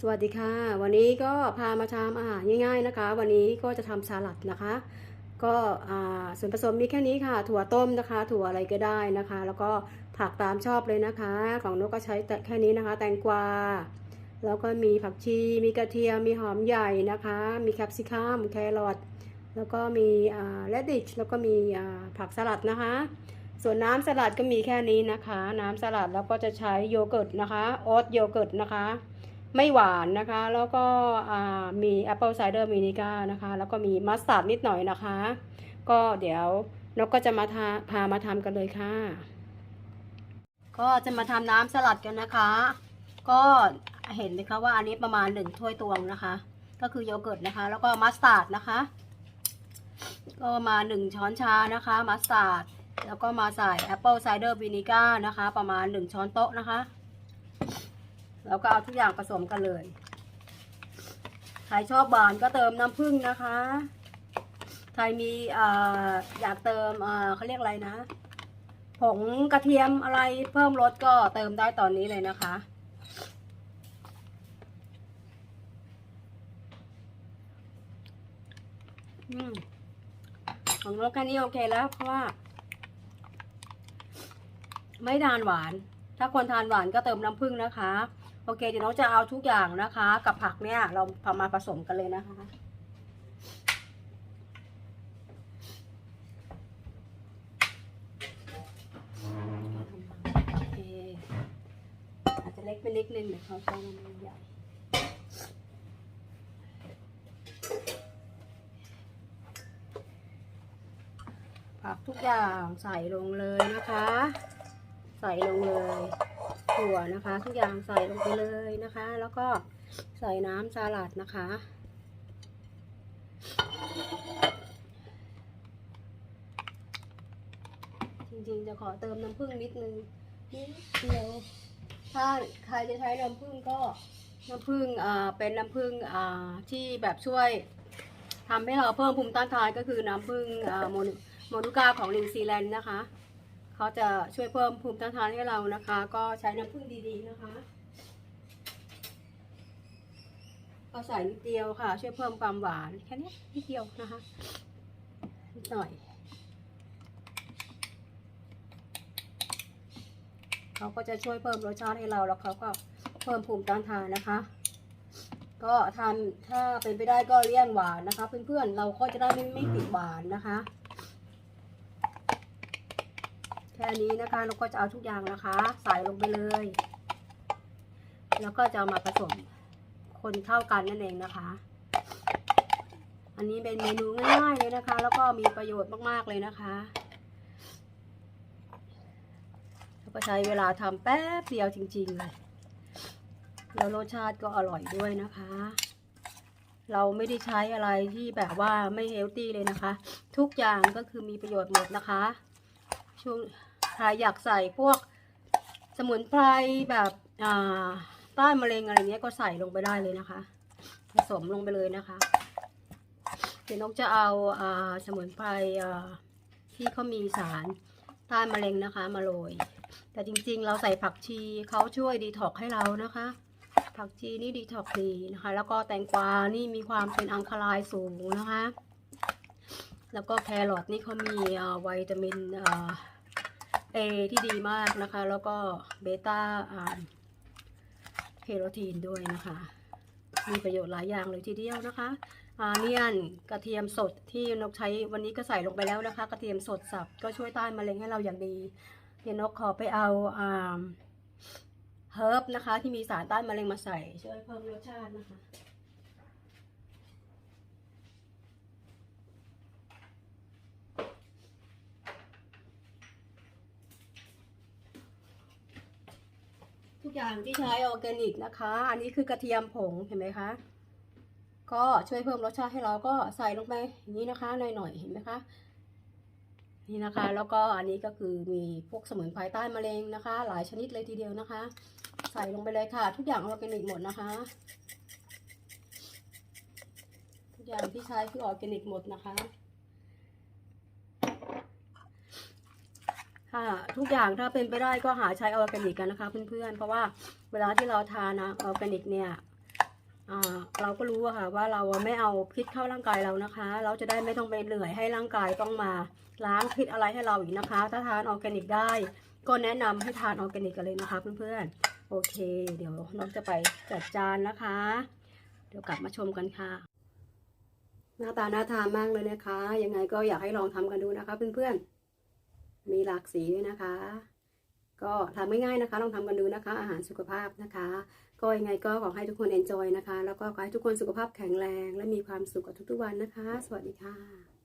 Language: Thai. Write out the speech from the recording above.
สวัสดีค่ะ วันนี้ก็พามาทำอาหารง่าย ๆนะคะ วันนี้ก็จะทำสลัดนะคะ ก็ส่วนผสมมีแค่นี้ค่ะ ถั่วต้มนะคะ ถั่วอะไรก็ได้นะคะ แล้วก็ผักตามชอบเลยนะคะ ของนกก็ใช้แต่แค่นี้นะคะ แตงกวาแล้วก็มีผักชี มีกระเทียม มีหอมใหญ่นะคะ มีแคปซิคัมแครอทแล้วก็มีเลดดิชแล้วก็มีผักสลัดนะคะ ส่วนน้ำสลัดก็มีแค่นี้นะคะ น้ำสลัดแล้วก็จะใช้โยเกิร์ตนะคะโอ๊ตโยเกิร์ตนะคะ ไม่หวานนะคะ แล้วก็มีแอปเปิลไซเดอร์วินิก้านะคะ แล้วก็มีมัสตาร์ดนิดหน่อยนะคะ ก็เดี๋ยวนกก็จะมาทาพามาทำกันเลยค่ะ ก็จะมาทำน้ำสลัดกันนะคะ ก็เห็นไหมคะว่าอันนี้ประมาณหนึ่งถ้วยตวงนะคะ ก็คือโยเกิร์ตนะคะ แล้วก็มัสตาร์ดนะคะ ก็มาหนึ่งช้อนชานะคะมัสตาร์ดแล้วก็มาใส่แอปเปิลไซเดอร์วินิก้านะคะ ประมาณหนึ่งช้อนโต๊ะนะคะ แล้วก็เอาทุกอย่างผสมกันเลย ใครชอบหวานก็เติมน้ำผึ้งนะคะ ใครมีออยากเติมเขาเรียกอะไรนะ ผงกระเทียมอะไรเพิ่มรสก็เติมได้ตอนนี้เลยนะคะอของรสแค่นี้โอเคแล้วเพราะว่า ไม่ทานหวาน ถ้าคนทานหวานก็เติมน้ำผึ้งนะคะ โอเคเดี๋ยวน้องจะเอาทุกอย่างนะคะ กับผักเนี่ย เราพามาผสมกันเลยนะคะ โอเคอาจจะเล็กไปนิดนึงเดี๋ยวเขาใช้มันใหญ่ผักทุกอย่างใส่ลงเลยนะคะ ใส่ลงเลย ถั่วนะคะ ทุกอย่างใส่ลงไปเลยนะคะ แล้วก็ใส่น้ำสลัดนะคะ จริงๆจะขอเติมน้ำผึ้งนิดนึงนิดเดียวถ้าใครจะใช้น้ำผึ้งก็น้ำผึ้งอ่าเป็นน้ำผึ้งอ่าที่แบบช่วยทำให้เราเพิ่มภูมิต้านทานก็คือน้ำผึ้งอ่าโมนโมนูกาของนิวซีแลนด์นะคะ เขาจะช่วยเพิ่มภูมิต้านทานให้เรานะคะ ก็ใช้น้ำผึ้งดีๆนะคะก็ใส่นิดเดียวค่ะ ช่วยเพิ่มความหวานแค่นี้นิดเดียวนะคะนิดหน่อยเขาก็จะช่วยเพิ่มรสชาติให้เราแล้วเขาก็เพิ่มภูมิต้านทานนะคะ ก็ทานถ้าเป็นไปได้ก็เลี่ยงหวานนะคะ เพื่อนๆเราก็จะได้ไม่ไม่ติดหวานนะคะ แค่นี้นะคะเราก็จะเอาทุกอย่างนะคะ ใส่ลงไปเลย แล้วก็จะเอามาผสมคนเข้ากันนั่นเองนะคะ อันนี้เป็นเมนูง่ายๆเลยนะคะ แล้วก็มีประโยชน์มากๆเลยนะคะแล้วก็ใช้เวลาทำแป๊บเดียวจริงๆเลยแล้วรสชาติก็อร่อยด้วยนะคะ เราไม่ได้ใช้อะไรที่แบบว่าไม่เฮลตี้เลยนะคะ ทุกอย่างก็คือมีประโยชน์หมดนะคะ ช่วง ใครอยากใส่พวกสมุนไพรแบบต้านมะเร็งอะไรเงี้ยก็ใส่ลงไปได้เลยนะคะ ผสมลงไปเลยนะคะเดี๋ยวน้องจะเอาอสมุนไพรที่เขามีสารต้านมะเร็งนะคะ มาโรยแต่จริงๆ เราใส่ผักชีเขาช่วยดีท็อกให้เรานะคะ ผักชีนี่ดีท็อกดีนะคะ แล้วก็แตงกวานี่มีความเป็นอังคารายสูงนะคะ แล้วก็แครอทนี่เขามีาวิตามิน อ่าเอที่ดีมากนะคะ แล้วก็เบต้าเคโรทีนด้วยนะคะ มีประโยชน์หลายอย่างเลยทีเดียวนะคะอาเนียนกระเทียมสดที่นกใช้วันนี้ก็ใส่ลงไปแล้วนะคะ กระเทียมสดสับก็ช่วยต้านมะเร็งให้เราอย่างดีเดี๋ยวนกขอไปเอาอ่าเฮิร์บนะคะ ที่มีสารต้านมะเร็งมาใส่ช่วยเพิ่มรสชาตินะคะ อย่างที่ใช้ออร์แกนิกนะคะ อันนี้คือกระเทียมผงเห็นไหมคะ ก็ช่วยเพิ่มรสชาติให้เราก็ใส่ลงไปอย่างนี้นะคะหน่อยๆเห็นไหมคะนี่นะคะ แล้วก็อันนี้ก็คือมีพวกสมุนไพรใต้มะเร็งนะคะ หลายชนิดเลยทีเดียวนะคะ ใส่ลงไปเลยค่ะ ทุกอย่างออร์แกนิกหมดนะคะ ทุกอย่างที่ใช้คือออร์แกนิกหมดนะคะ ทุกอย่างถ้าเป็นไปได้ก็หาใช้ออร์แกนิกกันนะคะเพื่อนๆ เพราะว่าเวลาที่เราทานนะออร์แกนิกเนี่ยเราก็รู้ค่ะว่าเราไม่เอาพิษเข้าร่างกายเรานะคะ เราจะได้ไม่ต้องไปเหนื่อยให้ร่างกายต้องมาล้างพิษอะไรให้เราอีกนะคะ ถ้าทานออร์แกนิกได้ ก็แนะนำให้ทานออร์แกนิกกันเลยนะคะเพื่อนๆ โอเค เดี๋ยวน้องจะไปจัดจานนะคะ เดี๋ยวกลับมาชมกันค่ะ หน้าตาน่าทานมากเลยนะคะ ยังไงก็อยากให้ลองทำกันดูนะคะเพื่อนๆ มีหลากสีด้วยนะคะ ก็ทำง่ายๆนะคะ ลองทำกันดูนะคะ อาหารสุขภาพนะคะ ก็ยังไงก็ขอให้ทุกคนเอนจอยนะคะ แล้วก็ขอให้ทุกคนสุขภาพแข็งแรง และมีความสุขกับทุกๆวันนะคะ สวัสดีค่ะ